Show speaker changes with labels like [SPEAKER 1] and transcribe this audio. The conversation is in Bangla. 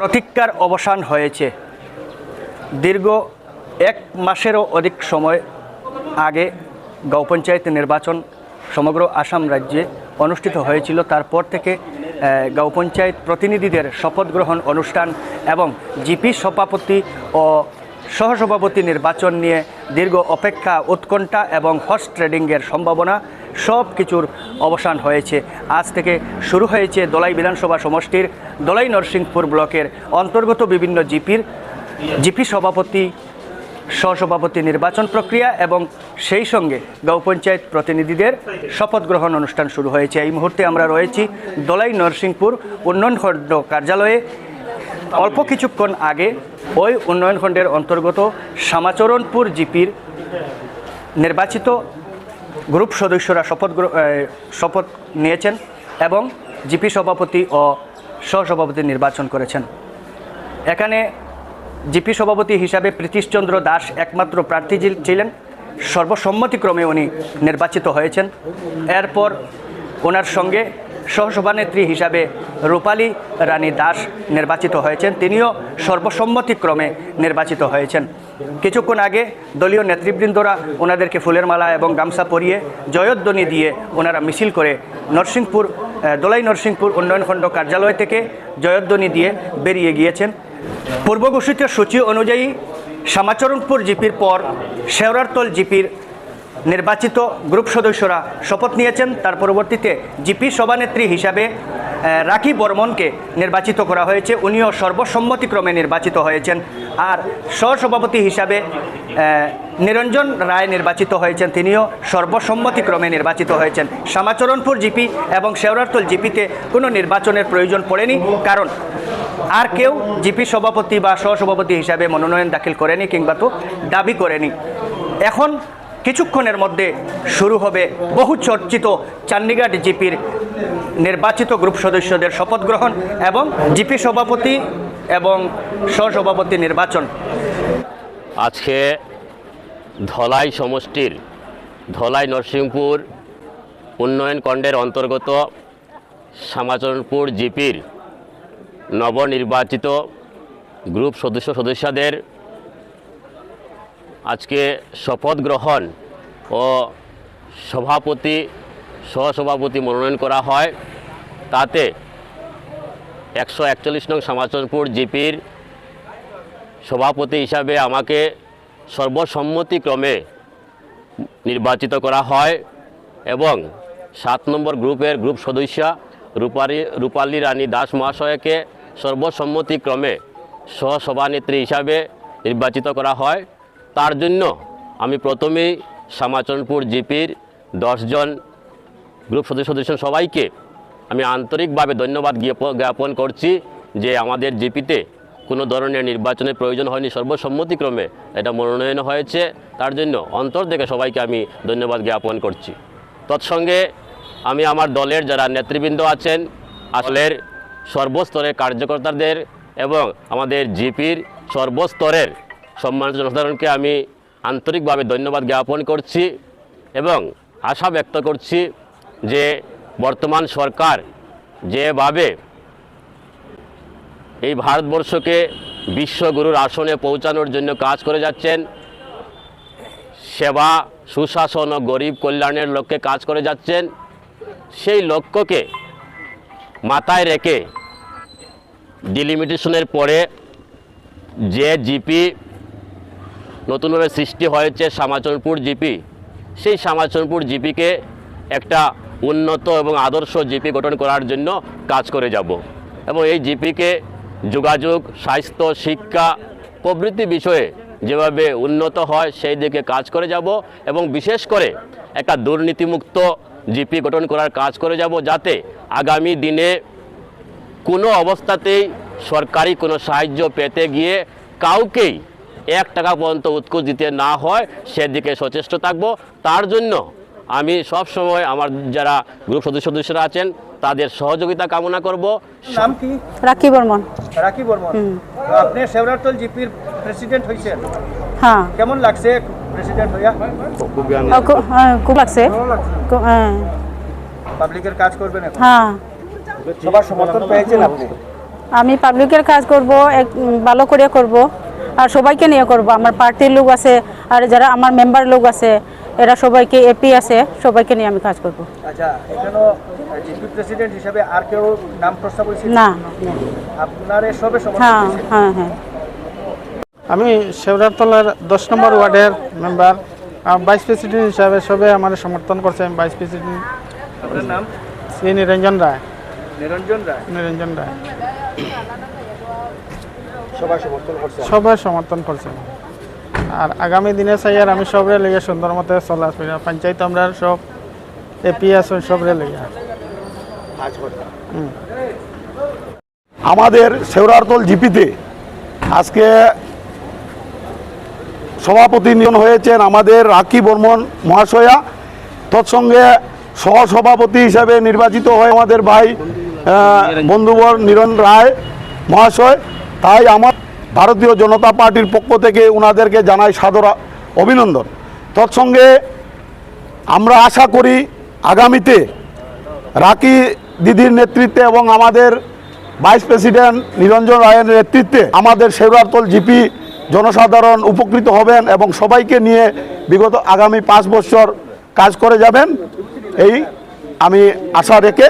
[SPEAKER 1] প্রতীক্ষার অবসান হয়েছে। দীর্ঘ এক মাসেরও অধিক সময় আগে গাঁও পঞ্চায়েত নির্বাচন সমগ্র আসাম রাজ্যে অনুষ্ঠিত হয়েছিল। তারপর থেকে গাঁও পঞ্চায়েত প্রতিনিধিদের শপথ গ্রহণ অনুষ্ঠান এবং জিপি সভাপতি ও সহসভাপতি নির্বাচন নিয়ে দীর্ঘ অপেক্ষা, উৎকণ্ঠা এবং হর্স ট্রেডিংয়ের সম্ভাবনা সব কিছুর অবসান হয়েছে। আজ থেকে শুরু হয়েছে দলাই বিধানসভা সমষ্টির দলাই নরসিংপুর ব্লকের অন্তর্গত বিভিন্ন জিপির, জিপি সভাপতি সহসভাপতি নির্বাচন প্রক্রিয়া এবং সেই সঙ্গে গাঁও পঞ্চায়েত প্রতিনিধিদের শপথ গ্রহণ অনুষ্ঠান শুরু হয়েছে। এই মুহূর্তে আমরা রয়েছি দলাই নরসিংপুর উন্নয়ন খণ্ড কার্যালয়ে। অল্প কিছুক্ষণ আগে ওই উন্নয়ন খণ্ডের অন্তর্গত শ্যামাচরণপুর জিপির নির্বাচিত গ্রুপ সদস্যরা শপথ শপথ নিয়েছেন এবং জিপি সভাপতি ও সহসভাপতি নির্বাচন করেছেন। এখানে জিপি সভাপতি হিসাবে প্রীতিশচন্দ্র দাস একমাত্র প্রার্থী ছিলেন। সর্বসম্মতিক্রমে উনি নির্বাচিত হয়েছেন। এরপর ওনার সঙ্গে সহসভানেত্রী হিসাবে রূপালী রানী দাস নির্বাচিত হয়েছেন। তিনিও সর্বসম্মতিক্রমে নির্বাচিত হয়েছেন। কিছুক্ষণ আগে দলীয় নেতৃবৃন্দরা ওনাদেরকে ফুলের মালা এবং গামছা পরিয়ে জয়ধ্বনি দিয়ে ওনারা মিছিল করে নরসিংপুর দোলাই নরসিংপুর উন্নয়ন খণ্ড কার্যালয় থেকে জয়ধ্বনি দিয়ে বেরিয়ে গিয়েছেন। পূর্ব ঘোষিত সূচি অনুযায়ী শ্যামাচরণপুর জিপির পর শেওরারতল জিপির নির্বাচিত গ্রুপ সদস্যরা শপথ নিয়েছেন। তার পরবর্তীতে জিপি সভানেত্রী হিসাবে রাখি বর্মনকে নির্বাচিত করা হয়েছে। উনিও সর্বসম্মতিক্রমে নির্বাচিত হয়েছেন। আর সহসভাপতি হিসাবে নিরঞ্জন রায় নির্বাচিত হয়েছেন। তিনিও সর্বসম্মতিক্রমে নির্বাচিত হয়েছেন। শ্যামাচরণপুর জিপি এবং শেওরারতল জিপিতে কোনো নির্বাচনের প্রয়োজন পড়েনি। কারণ আর কেউ জিপি সভাপতি বা সহসভাপতি হিসাবে মনোনয়ন দাখিল করেনি কিংবা তো দাবি করেনি। এখন কিছুক্ষণের মধ্যে শুরু হবে বহু চর্চিত চান্ডিঘাট জিপির নির্বাচিত গ্রুপ সদস্যদের শপথ গ্রহণ এবং জিপি সভাপতি এবং সহসভাপতি নির্বাচন।
[SPEAKER 2] আজকে ধলাই সমষ্টির, ধলাই নরসিংপুর উন্নয়ন খণ্ডের অন্তর্গত শ্যামাচরণপুর জিপির নবনির্বাচিত গ্রুপ সদস্য সদস্যদের আজকে শপথ গ্রহণ ও সভাপতি, সহসভাপতি মনোনয়ন করা হয়। তাতে একশো একচল্লিশ নং শ্যামাচরণপুর জিপির সভাপতি হিসাবে আমাকে সর্বসম্মতিক্রমে নির্বাচিত করা হয় এবং সাত নম্বর গ্রুপের গ্রুপ সদস্য রূপালী রূপালী রানী দাস মহাশয়কে সর্বসম্মতিক্রমে সহসভানেত্রী হিসাবে নির্বাচিত করা হয়। তার জন্য আমি প্রথমেই শ্যামাচরণপুর জিপির দশজন গ্রুপ সদস্য সদস্য সবাইকে আমি আন্তরিকভাবে ধন্যবাদ জ্ঞাপ- জ্ঞাপন করছি যে আমাদের জিপিতে কোনো ধরনের নির্বাচনের প্রয়োজন হয়নি সর্বসম্মতিক্রমে। এটা মনোনয়ন হয়েছে। তার জন্য অন্তর থেকে সবাইকে আমি ধন্যবাদ জ্ঞাপন করছি। তৎসঙ্গে আমি আমার দলের যারা নেতৃবৃন্দ আছেন আসলের সর্বস্তরের কার্যকর্তাদের এবং আমাদের জিপির সর্বস্তরের সম্মানিত জনসাধারণকে আমি আন্তরিকভাবে ধন্যবাদ জ্ঞাপন করছি এবং আশা ব্যক্ত করছি যে বর্তমান সরকার যেভাবে এই ভারতবর্ষকে বিশ্বগুরুর আসনে পৌঁছানোর জন্য কাজ করে যাচ্ছেন, সেবা, সুশাসন ও গরিব কল্যাণের লক্ষ্যে কাজ করে যাচ্ছেন, সেই লক্ষ্যকে মাথায় রেখে ডিলিমিটেশনের পরে যে জিপি নতুনভাবে সৃষ্টি হয়েছে, শ্যামাচরণপুর জিপি, সেই শ্যামাচরণপুর জিপিকে একটা উন্নত এবং আদর্শ জিপি গঠন করার জন্য কাজ করে যাব। এবং এই জিপিকে যোগাযোগ, স্বাস্থ্য, শিক্ষা, প্রভৃতি বিষয়ে যেভাবে উন্নত হয়, সেই দিকে কাজ করে যাব এবং বিশেষ করে একটা দুর্নীতিমুক্ত জিপি গঠন করার কাজ করে যাব যাতে আগামী দিনে কোনো অবস্থাতেই সরকারি কোনো সাহায্য পেতে গিয়ে কাউকেই এক টাকা পর্যন্ত উৎকোচ দিতে না হয়, সেদিকে সচেষ্ট থাকব। তার জন্য আমি সব সময় আমার যারা গ্রুপ সদস্য সদস্যরা আছেন তাদের সহযোগিতা কামনা করব।
[SPEAKER 1] নাম কি?
[SPEAKER 3] রাখি বর্মন।
[SPEAKER 1] রাখি বর্মন। আপনি শেওরাতল জিপির প্রেসিডেন্ট হয়েছেন
[SPEAKER 3] হ্যাঁ।
[SPEAKER 1] কেমন লাগছে প্রেসিডেন্ট হইয়া?
[SPEAKER 3] ও, খু- হ্যাঁ, খুব লাগছে। হ্যাঁ।
[SPEAKER 1] পাবলিকের কাজ করবেন
[SPEAKER 3] হ্যাঁ।
[SPEAKER 1] সবার সমর্থন পেয়েছেন আপনি?
[SPEAKER 3] আমি পাবলিকের কাজ করব এক ভালো করে করব। আর সবাইকে নিয়ে করব। আমার পার্টির লোক আছে আর যারা আমার মেম্বার লোক আছে এরা সবাইকে এপি আছে সবাইকে নিয়ে আমি কাজ করব।
[SPEAKER 1] আচ্ছা এখানেও প্রেসিডেন্ট হিসাবে আর কেউ নাম প্রস্তাব হয়েছে
[SPEAKER 3] না
[SPEAKER 1] আপনার সবে
[SPEAKER 3] হ্যাঁ হ্যাঁ হ্যাঁ।
[SPEAKER 4] আমি শেওরারতলার দশ নম্বর ওয়ার্ডের মেম্বার। ভাইস প্রেসিডেন্ট হিসাবে সবে আমার সমর্থন করছে আমি ভাইস প্রেসিডেন্ট।
[SPEAKER 1] আপনার নাম?
[SPEAKER 4] শ্রী নিরঞ্জন রায়।
[SPEAKER 1] নিরঞ্জন রায়?
[SPEAKER 4] নিরঞ্জন রায়।
[SPEAKER 1] সবাই সমর্থন করছে?
[SPEAKER 4] সবাই সমর্থন করছে। আর আগামী দিনে চাই আর আমি সবরে লেগে সুন্দর মতো চলা পঞ্চায়েত আমরা সব এপি আছে সবরে লেগে।
[SPEAKER 5] আমাদের শেওরারতল জিপিতে আজকে সভাপতি নিয়োগ হয়েছেন আমাদের রাখি বর্মন মহাশয়া। তৎসঙ্গে সহসভাপতি হিসাবে নির্বাচিত হয় আমাদের ভাই বন্ধুবর নিরণ রায় মহাশয়। তাই আমার ভারতীয় জনতা পার্টির পক্ষ থেকে ওনাদেরকে জানাই সাদর অভিনন্দন। তৎসঙ্গে আমরা আশা করি আগামীতে রাকি দিদির নেতৃত্বে এবং আমাদের ভাইস প্রেসিডেন্ট নিরঞ্জন রায়ের নেতৃত্বে আমাদের শেওরারতল জিপি জনসাধারণ উপকৃত হবেন এবং সবাইকে নিয়ে বিগত আগামী পাঁচ বছর কাজ করে যাবেন। এই আমি আশা রেখে